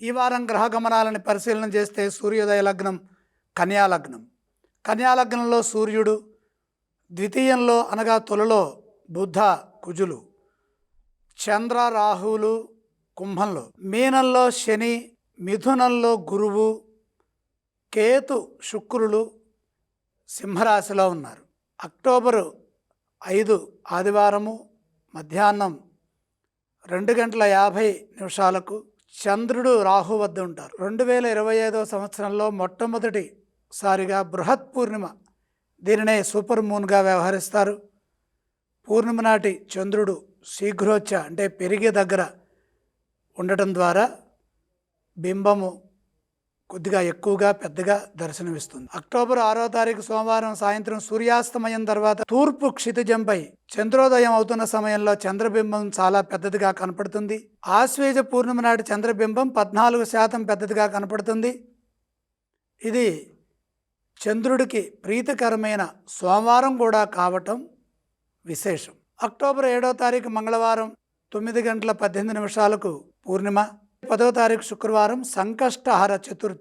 ఈ వారం గ్రహ గమనాలను పరిశీలన చేస్తే సూర్యోదయ లగ్నం కన్యాలగ్నం కన్యాలగ్నంలో సూర్యుడు ద్వితీయంలో అనగా తొలలో బుద్ధ కుజులు చంద్ర రాహువులు కుంభంలో. మీనంలో శని మిథునంలో గురువు కేతు శుక్రులు సింహరాశిలో ఉన్నారు. అక్టోబరు ఐదు ఆదివారము మధ్యాహ్నం రెండు గంటల యాభై నిమిషాలకు చంద్రుడు రాహు వద్ద ఉంటారు. రెండు వేల ఇరవై ఐదవ సంవత్సరంలో మొట్టమొదటిసారిగా బృహత్ పూర్ణిమ దీనినే సూపర్ మూన్గా వ్యవహరిస్తారు. పూర్ణిమ నాటి చంద్రుడు శీఘ్రోచ్చ అంటే పెరిగే దగ్గర ఉండటం ద్వారా బింబము కొద్దిగా ఎక్కువగా పెద్దగా దర్శనమిస్తుంది. అక్టోబర్ ఆరో తారీఖు సోమవారం సాయంత్రం సూర్యాస్తమయం తర్వాత తూర్పు క్షితిజంపై చంద్రోదయం అవుతున్న సమయంలో చంద్రబింబం చాలా పెద్దదిగా కనపడుతుంది. ఆశ్వేజ పూర్ణిమ నాటి చంద్రబింబం పద్నాలుగు శాతం పెద్దదిగా కనపడుతుంది. ఇది చంద్రుడికి ప్రీతికరమైన సోమవారం కూడా కావటం విశేషం. అక్టోబర్ ఏడో తారీఖు మంగళవారం తొమ్మిది గంటల పద్దెనిమిది నిమిషాలకు పూర్ణిమ. పదో తారీఖు శుక్రవారం సంకష్టహర చతుర్థి.